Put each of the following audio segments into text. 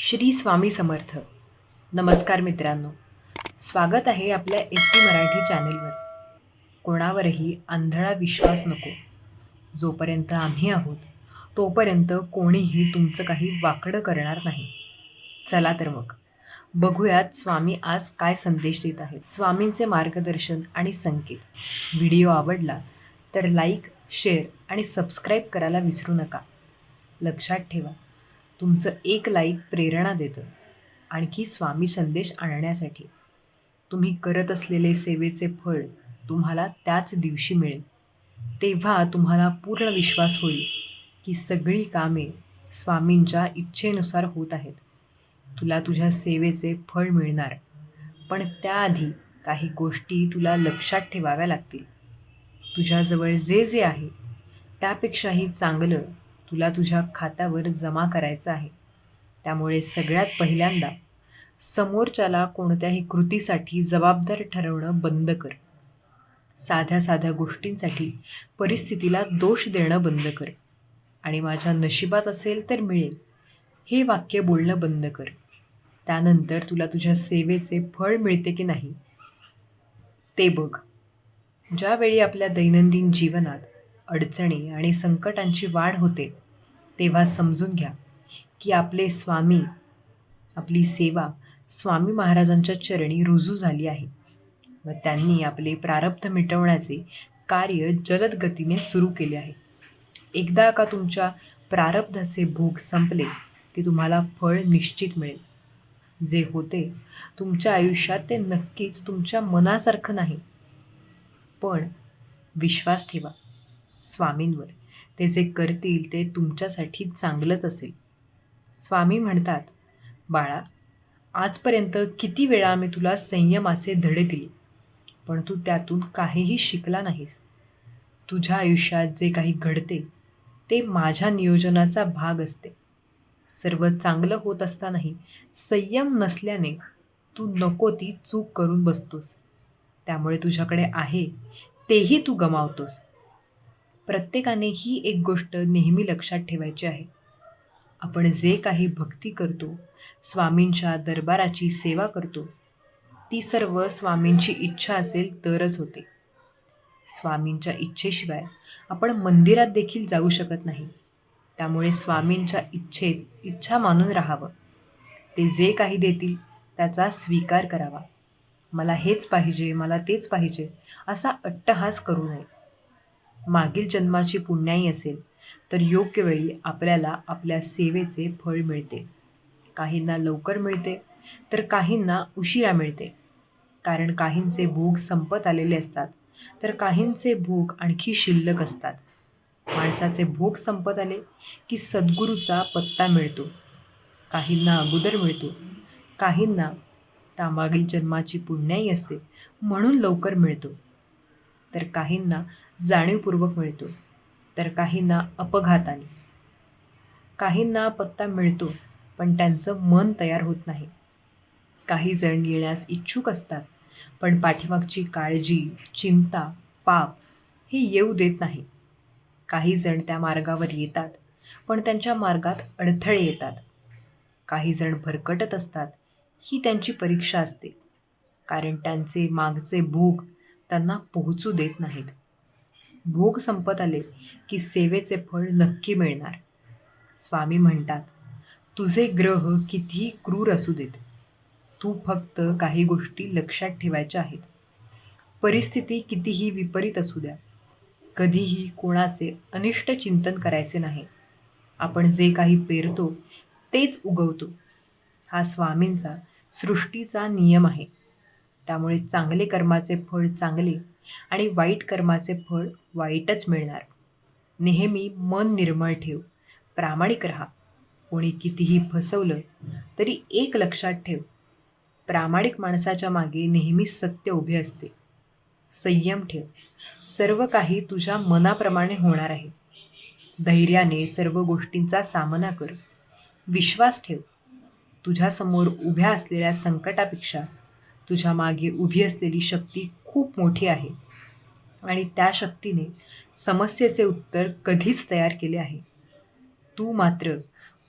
श्री स्वामी समर्थ. नमस्कार मित्रांनो. स्वागत आहे आपल्या एस सी मराठी चॅनेलवर. कोणावरही आंधळा विश्वास नको. जोपर्यंत आम्ही आहोत तोपर्यंत कोणीही तुमचं काही वाकडं करणार नाही. चला तर मग. बघूयात स्वामी आज काय संदेश देत आहेत. स्वामींचे मार्गदर्शन आणि संकेत. व्हिडिओ आवडला तर लाईक शेअर आणि सबस्क्राईब करायला विसरू नका. लक्षात ठेवा. तुमचं एक लाईक प्रेरणा देतं. आणखी स्वामी संदेश आणण्यासाठी. तुम्ही करत असलेले सेवेचे फळ तुम्हाला त्याच दिवशी मिळेल. तेव्हा तुम्हाला पूर्ण विश्वास होईल की सगळी कामे स्वामींच्या इच्छेनुसार होत आहेत. तुला तुझ्या सेवेचे फळ मिळणार पण त्याआधी काही गोष्टी तुला लक्षात ठेवाव्या लागतील. तुझ्याजवळ जे जे आहे त्यापेक्षाही चांगलं तुला तुझ्या खात्यावर जमा करायचं आहे. त्यामुळे सगळ्यात पहिल्यांदा समोरच्याला कोणत्याही कृतीसाठी जबाबदार ठरवणं बंद कर. साध्या साध्या गोष्टींसाठी परिस्थितीला दोष देणं बंद कर. आणि माझ्या नशिबात असेल तर मिळेल. हे वाक्य बोलणं बंद कर. त्यानंतर तुला तुझ्या सेवेचे फळ मिळते की नाही ते बघ. ज्यावेळी आपल्या दैनंदिन जीवनात अडचणी आणि संकटांची वाढ होते तेव्हा समजून घ्या की आपले स्वामी आपली सेवा स्वामी महाराजांच्या चरणी रुजू झाली आहे व त्यांनी आपले प्रारब्ध मिटवण्याचे कार्य जलद गतीने सुरू केले आहे. एकदा का तुमच्या प्रारब्धाचे भोग संपले की तुम्हाला फळ निश्चित मिळेल. जे होते तुमच्या आयुष्यात ते नक्कीच तुमच्या मनासारखं नाही. पण विश्वास ठेवा स्वामींवर. ते जे करतील ते तुमच्यासाठी चांगलंच असेल. स्वामी म्हणतात बाळा आजपर्यंत किती वेळा मी तुला संयमाचे धडे दिले पण तू त्यातून काहीही शिकला नाहीस. तुझ्या आयुष्यात जे काही घडते ते माझ्या नियोजनाचा भाग असते. सर्व चांगलं होत असतानाही संयम नसल्याने तू नको ती चूक करून बसतोस. त्यामुळे तुझ्याकडे आहे तेही तू गमावतोस. प्रत्येकाने ही एक गोष्ट नेहमी लक्षात ठेवायची आहे. आपण जे काही भक्ती करतो स्वामींच्या दरबाराची सेवा करतो ती सर्व स्वामींची इच्छा असेल तरच होते. स्वामींच्या इच्छेशिवाय आपण मंदिरात देखील जाऊ शकत नाही. त्यामुळे स्वामींच्या इच्छेत इच्छा मानून राहावं. ते जे काही देतील त्याचा स्वीकार करावा. मला हेच पाहिजे मला तेच पाहिजे असा अट्टहास करू नये. मागील जन्माची पुण्याई असेल तर योग्य वेळी आपल्याला आपल्या सेवेचे फळ मिळते. काहींना लवकर मिळते तर काहींना उशिरा मिळते. कारण काहींचे भोग संपत आलेले असतात तर काहींचे भोग आणखी शिल्लक असतात. माणसाचे भोग संपत आले की सद्गुरूचा पत्ता मिळतो. काहींना अगोदर मिळतो काहींना त्यामागील जन्माची पुण्याई असते म्हणून लवकर मिळतो. तर काहींना जाणीवपूर्वक मिळतो. तर काहींना अपघाताने काहींना पत्ता मिळतो पण त्यांचं मन तयार होत नाही. काही जण येण्यास इच्छुक असतात पण पाठीमागची काळजी चिंता पाप हे येऊ देत नाही. काही जण त्या मार्गावर येतात पण त्यांच्या मार्गात अडथळे येतात. काही जण भरकटत असतात ही त्यांची परीक्षा असते. कारण त्यांचे मागचे भोग त्यांना पोहोचू देत नाहीत. भोग संपत आले की सेवेचे फळ नक्की मिळणार. स्वामी म्हणतात तुझे ग्रह कितीही क्रूर असू देत तू फक्त काही गोष्टी लक्षात ठेवायच्या आहेत. परिस्थिती कितीही विपरीत असू द्या कधीही कोणाचे अनिष्ट चिंतन करायचे नाही. आपण जे काही पेरतो तेच उगवतो. हा स्वामींचा सृष्टीचा नियम आहे. त्यामुळे चांगले कर्माचे फळ चांगले आणि वाईट कर्माचे फळ वाईटच मिळणार. नेहमी मन निर्मळ ठेव. प्रामाणिक राहा. कोणी कितीही फसवलं तरी एक लक्षात ठेव. प्रामाणिक माणसाच्या मागे नेहमी सत्य उभे असते. संयम ठेव. सर्व काही तुझ्या मनाप्रमाणे होणार आहे. धैर्याने सर्व गोष्टींचा सामना कर. विश्वास ठेव. तुझ्यासमोर उभ्या असलेल्या संकटापेक्षा तुझ्या मागे उभी असलेली शक्ती खूप मोठी आहे. आणि त्या शक्तीने समस्येचे उत्तर कधीच तयार केले आहे. तू मात्र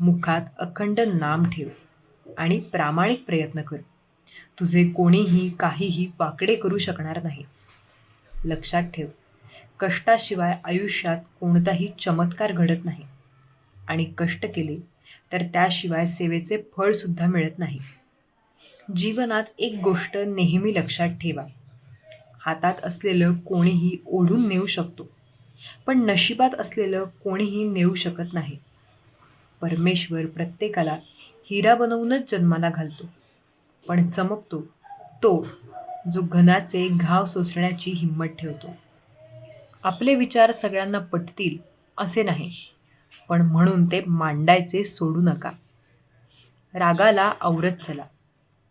मुखात अखंड नाम ठेव आणि प्रामाणिक प्रयत्न कर. तुझे कोणीही काहीही वाकडे करू शकणार नाही. लक्षात ठेव कष्टाशिवाय आयुष्यात कोणताही चमत्कार घडत नाही. आणि कष्ट केले तर त्याशिवाय सेवेचे फळसुद्धा मिळत नाही. जीवनात एक गोष्ट नेहमी लक्षात ठेवा. हातात असलेलं कोणीही ओढून नेऊ शकतो. पण नशिबात असलेलं कोणीही नेऊ शकत नाही. परमेश्वर प्रत्येकाला हिरा बनवूनच जन्माला घालतो. पण चमकतो. तो जो घनाचे घाव सोसण्याची हिंमत ठेवतो. आपले विचार सगळ्यांना पटतील असे नाही. पण म्हणून ते मांडायचे सोडू नका. रागाला आवरत चला.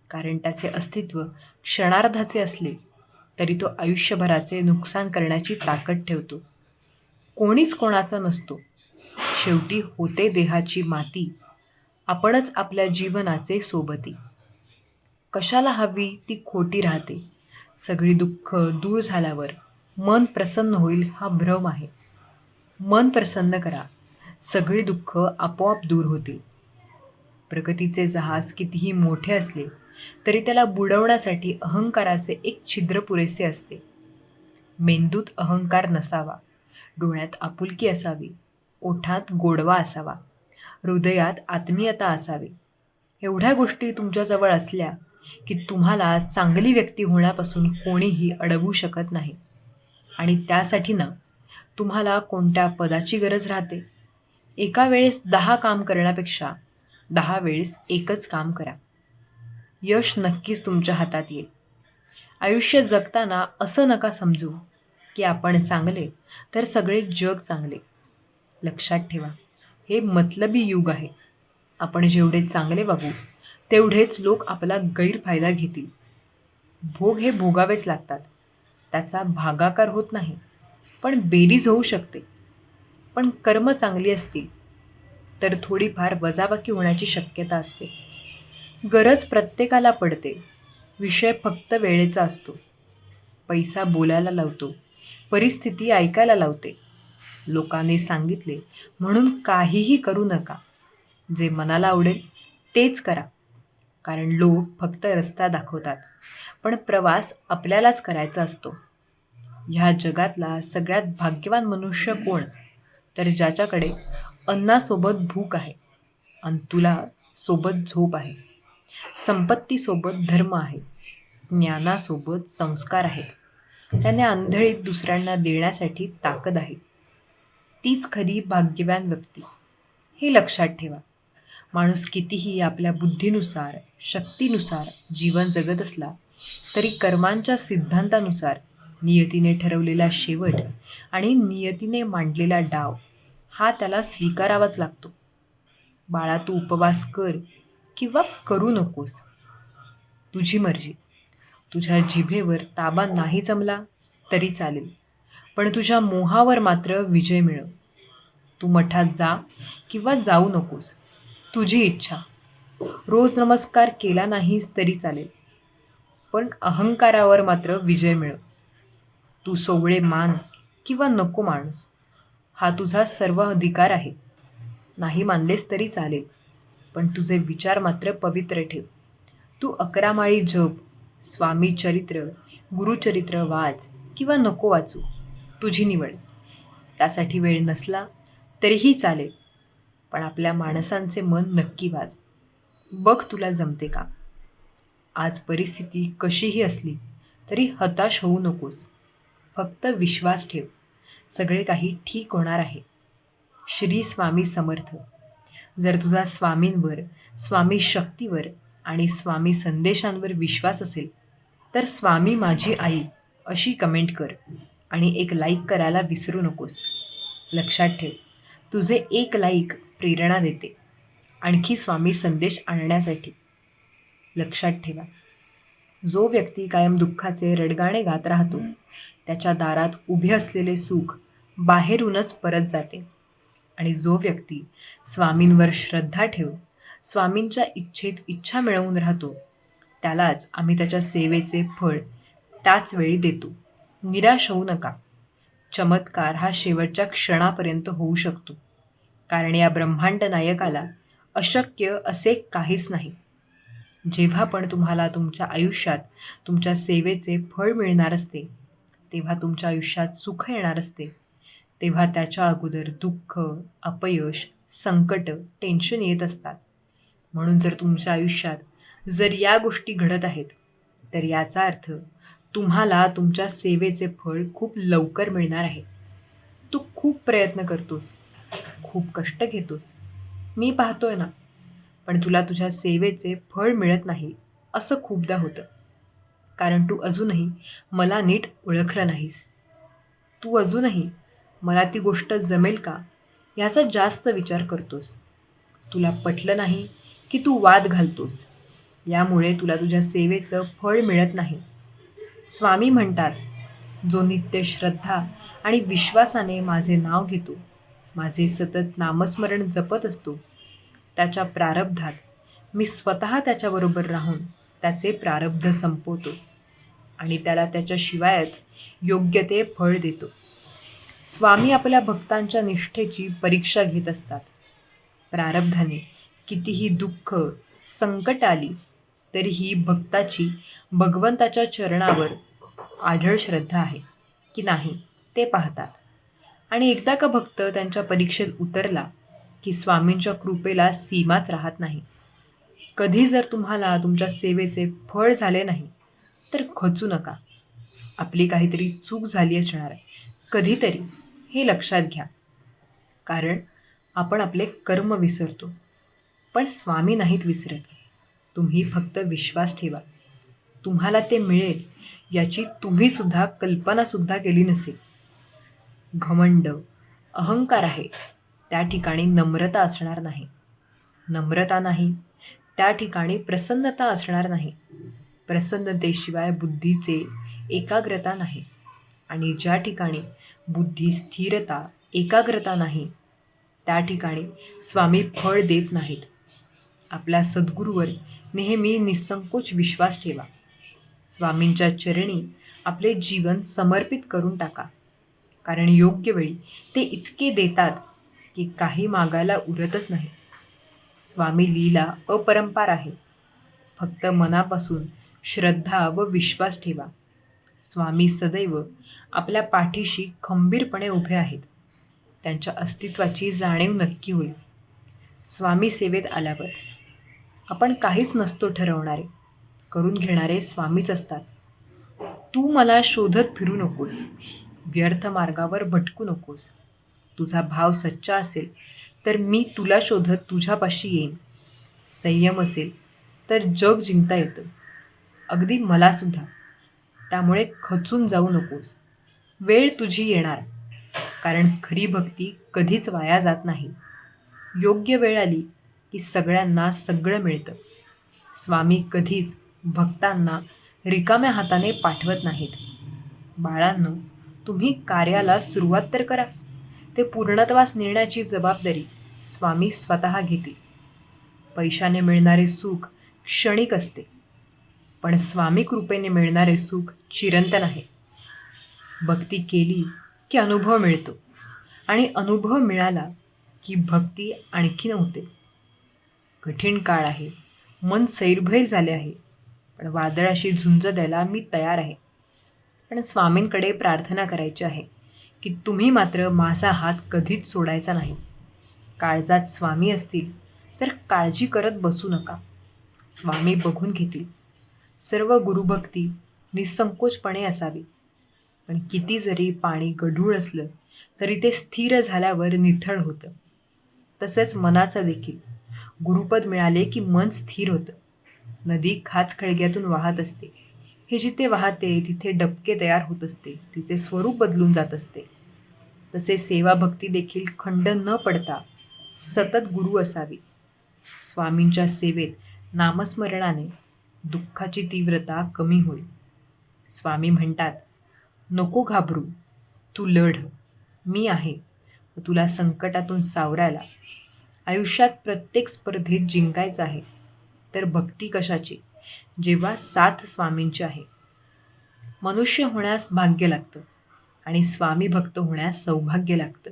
कारण त्याचे अस्तित्व क्षणार्धाचे असले तरी तो आयुष्यभराचे नुकसान करण्याची ताकद ठेवतो. कोणीच कोणाचा नसतो. शेवटी होते देहाची माती. आपणच आपल्या जीवनाचे सोबती. कशाला हवी ती खोटी राहते. सगळी दुःख दूर झाल्यावर मन प्रसन्न होईल हा भ्रम आहे. मन प्रसन्न करा. सगळी दुःख आपोआप दूर होतील. प्रगतीचे जहाज कितीही मोठे असले तरी त्याला बुडवण्यासाठी अहंकाराचे एक छिद्र पुरेसे असते. मेंदूत अहंकार नसावा. डोळ्यात आपुलकी असावी. ओठात गोडवा असावा. हृदयात आत्मीयता असावी. एवढ्या गोष्टी तुमच्याजवळ असल्या की तुम्हाला चांगली व्यक्ती होण्यापासून कोणीही अडवू शकत नाही. आणि त्यासाठी ना तुम्हाला कोणत्या पदाची गरज राहते? एका वेळेस दहा काम करण्यापेक्षा दहा वेळेस एकच काम करा. यश नक्कीच तुमच्या हातात येईल. आयुष्य जगताना असं नका समजू की आपण चांगले तर सगळे जग चांगले. लक्षात ठेवा हे मतलबी युग आहे. आपण जेवढे चांगले वागू तेवढेच लोक आपला गैरफायदा घेतील. भोग हे भोगावेच लागतात. त्याचा भागाकार होत नाही पण बेरीज होऊ शकते. पण कर्म चांगली असतील तर थोडीफार वजाबाकी होण्याची शक्यता असते. गरज प्रत्येकाला पडते. विषय फक्त वेळेचा असतो. पैसा बोलायला लावतो. परिस्थिती ऐकायला लावते. लोकांनी सांगितले म्हणून काहीही करू नका. जे मनाला आवडेल तेच करा. कारण लोक फक्त रस्ता दाखवतात. पण प्रवास आपल्यालाच करायचा असतो. ह्या जगातला सगळ्यात भाग्यवान मनुष्य कोण? तर ज्याच्याकडे अन्नासोबत भूक आहे. आणि तुला सोबत झोप आहे. संपत्तीसोबत धर्म आहे. ज्ञानासोबत संस्कार आहेत. त्याने आंधळीत दुसऱ्यांना देण्यासाठी ताकद आहे. तीच खरी भाग्यवान व्यक्ती. हे लक्षात ठेवा. माणूस कितीही आपल्या बुद्धीनुसार शक्तीनुसार जीवन जगत असला तरी कर्मांच्या सिद्धांतानुसार नियतीने ठरवलेला शेवट आणि नियतीने मांडलेला डाव हा त्याला स्वीकारावाच लागतो. बाळा तू उपवास कर. किंवा करू नकोस. तुझी मर्जी. तुझ्या जिभेवर ताबा नाही जमला तरी चालेल. पण तुझ्या मोहावर मात्र विजय मिळव तू मठात जा किंवा जाऊ नकोस. तुझी इच्छा. रोज नमस्कार केला नाहीस तरी चालेल. पण अहंकारावर मात्र विजय मिळव तू सोवळे मान किंवा नको माणूस. हा तुझा सर्व अधिकार आहे. नाही मानलेस तरी चालेल. पण तुझे विचार मात्र पवित्र ठेव. तू अकरा माळी जप स्वामी चरित्र गुरुचरित्र वाच किंवा नको वाचू तुझी निवड. त्यासाठी वेळ नसला तरीही चालेल पण आपल्या माणसांचे मन नक्की वाच. बघ तुला जमते का? आज परिस्थिती कशीही असली तरी हताश होऊ नकोस. फक्त विश्वास ठेव. सगळे काही ठीक होणार आहे. श्री स्वामी समर्थ. जर तुझा स्वामींवर स्वामी शक्तीवर आणि स्वामी संदेशांवर विश्वास असेल तर स्वामी माझी आई अशी कमेंट कर आणि एक लाईक करायला विसरू नकोस. लक्षात ठेव तुझे एक लाईक प्रेरणा देते. आणखी स्वामी संदेश आणण्यासाठी. लक्षात ठेवा जो व्यक्ती कायम दुःखाचे रडगाणे गात राहतो त्याच्या दारात उभे असलेले सुख बाहेरूनच परत जाते. आणि जो व्यक्ती स्वामींवर श्रद्धा ठेवून स्वामींच्या इच्छेत इच्छा मिळवून राहतो त्यालाच आम्ही त्याच्या सेवेचे फळ त्याच वेळी देतो. निराश होऊ नका. चमत्कार हा शेवटच्या क्षणापर्यंत होऊ शकतो. कारण या ब्रह्मांड नायकाला अशक्य असे काहीच नाही. जेव्हा पण तुम्हाला तुमच्या आयुष्यात तुमच्या सेवेचे फळ मिळणार असते तेव्हा तुमच्या आयुष्यात सुख येणार असते. तेव्हा त्याच्या अगोदर दुःख अपयश संकट टेन्शन येत असतात. म्हणून जर तुमच्या आयुष्यात जर या गोष्टी घडत आहेत तर याचा अर्थ तुम्हाला तुमच्या सेवेचे फळ खूप लवकर मिळणार आहे. तू खूप प्रयत्न करतोस खूप कष्ट घेतोस. मी पाहतोय ना पण तुला तुझ्या सेवेचे फळ मिळत नाही असं खूपदा होतं. कारण तू अजूनही मला नीट ओळखलं नाहीस. तू अजूनही मला ती गोष्ट जमेल का? याचा जास्त विचार करतोस. तुला पटलं नाही की तू वाद घालतोस. यामुळे तुला तुझ्या सेवेचं फळ मिळत नाही. स्वामी म्हणतात जो नित्य श्रद्धा आणि विश्वासाने माझे नाव घेतो माझे सतत नामस्मरण जपत असतो त्याच्या प्रारब्धात मी स्वतः त्याच्याबरोबर राहून त्याचे प्रारब्ध संपवतो आणि त्याला त्याच्याशिवायच योग्य ते फळ देतो. स्वामी आपल्या भक्तांच्या निष्ठेची परीक्षा घेत असतात. प्रारब्धाने कितीही दुःख संकट आली तरीही भक्ताची भगवंताच्या चरणावर आढळ श्रद्धा आहे की नाही ते पाहतात. आणि एकदा का भक्त त्यांच्या परीक्षेत उतरला की स्वामींच्या कृपेला सीमाच राहत नाही. कधी जर तुम्हाला तुमच्या सेवेचे फळ झाले नाही तर खचू नका. आपली काहीतरी चूक झाली असणार आहे. कधीतरी हे लक्षात घ्या. कारण आपण आपले कर्म विसरतो. पण स्वामी नाहीत विसरत. तुम्ही फक्त विश्वास ठेवा. तुम्हाला ते मिळेल याची तुम्हीसुद्धा कल्पनासुद्धा केली नसेल. घमंड अहंकार आहे. त्या ठिकाणी नम्रता असणार नाही. नम्रता नाही. त्या ठिकाणी प्रसन्नता असणार नाही. प्रसन्नतेशिवाय बुद्धीचे एकाग्रता नाही. आणि ज्या ठिकाणी बुद्धी स्थिरता एकाग्रता नाही त्या ठिकाणी स्वामी फळ देत नाहीत. आपल्या सद्गुरूवर नेहमी निसंकोच विश्वास ठेवा. स्वामींच्या चरणी आपले जीवन समर्पित करून टाका. कारण योग्य वेळी ते इतके देतात की काही मागायला उरतच नाही. स्वामी लीला अपरंपार आहे. फक्त मनापासून श्रद्धा व विश्वास ठेवा. स्वामी सदैव आपल्या पाठीशी खंबीरपणे उभे आहेत. त्यांच्या अस्तित्वाची जाणीव नक्की होईल. स्वामी सेवेत आल्यावर आपण काहीच नसतो ठरवणारे. करून घेणारे स्वामीच असतात. तू मला शोधत फिरू नकोस. व्यर्थ मार्गावर भटकू नकोस. तुझा भाव सच्चा असेल तर मी तुला शोधत तुझ्यापाशी येईन. संयम असेल तर जग जिंकता येतं. अगदी मलासुद्धा. त्यामुळे खचून जाऊ नकोस. वेळ तुझी येणार. कारण खरी भक्ती कधीच वाया जात नाही. योग्य वेळ आली की सगळ्यांना सगळं मिळतं. स्वामी कधीच भक्तांना रिकाम्या हाताने पाठवत नाहीत. बाळांनो तुम्ही कार्याला सुरुवात तर करा. ते पूर्णत्वास नेण्याची जबाबदारी स्वामी स्वतः घेतील. पैशाने मिळणारे सुख क्षणिक असते. पण स्वामी कृपेने मिळणारे सुख चिरंतन आहे भक्ती केली की अनुभव मिळतो. आणि अनुभव मिळाला की भक्ती आणखी नव्हते कठीण काळ आहे. मन सैरभैर झाले आहे. पण वादळाशी झुंज द्यायला मी तयार आहे. पण स्वामींकडे प्रार्थना करायची आहे की तुम्ही मात्र माझा हात कधीच सोडायचा नाही. काळजात स्वामी असतील तर काळजी करत बसू नका. स्वामी बघून घेतील. सर्व गुरुभक्ती निसंकोचपणे असावी. पण किती जरी पाणी गढूळ असलं तरी ते स्थिर झाल्यावर निथळ होतं. तसेच मनाचं देखील. गुरुपद मिळाले की मन स्थिर होतं. नदी खाच खळग्यातून वाहत असते. हे जिथे वाहते तिथे डबके तयार होत असते. तिचे स्वरूप बदलून जात असते. तसे सेवा भक्ती देखील खंड न पडता सतत गुरु असावी. स्वामींच्या सेवेत नामस्मरणाने दुःखाची तीव्रता कमी होईल. स्वामी म्हणतात नको घाबरू तू लढ. मी आहे. तुला संकटातून सावरायला. आयुष्यात प्रत्येक स्पर्धेत जिंकायचं आहे. तर भक्ती कशाची? जेव्हा साथ स्वामींची आहे. मनुष्य होण्यास भाग्य लागतं आणि स्वामी भक्त होण्यास सौभाग्य लागतं.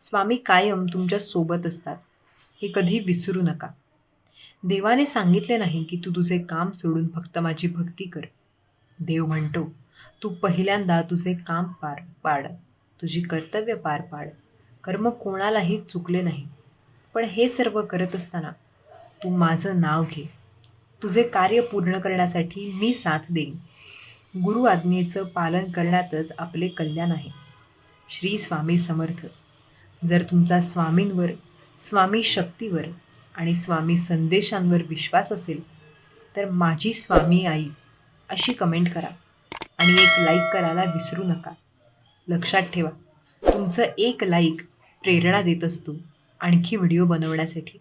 स्वामी कायम तुमच्यासोबत असतात. हे कधी विसरू नका. देवाने सांगितले नाही की तू तुझे काम सोडून फक्त माझी भक्ती कर. देव म्हणतो तू पहिल्यांदा तुझे काम पार पाड. तुझी कर्तव्य पार पाड. कर्म कोणालाही चुकले नाही. पण हे सर्व करत असताना तू माझं नाव घे. तुझे कार्य पूर्ण करण्यासाठी मी साथ देईन. गुरु आज्ञेचं पालन करण्यातच आपले कल्याण आहे. श्री स्वामी समर्थ. जर तुमचा स्वामींवर स्वामी शक्तीवर आणि स्वामी संदेशांवर विश्वास असेल तर माझी स्वामी आई अशी कमेंट करा आणि एक लाईक करायला विसरू नका. लक्षात ठेवा तुमचं एक लाईक प्रेरणा देत असतो आणखी व्हिडिओ बनवण्यासाठी.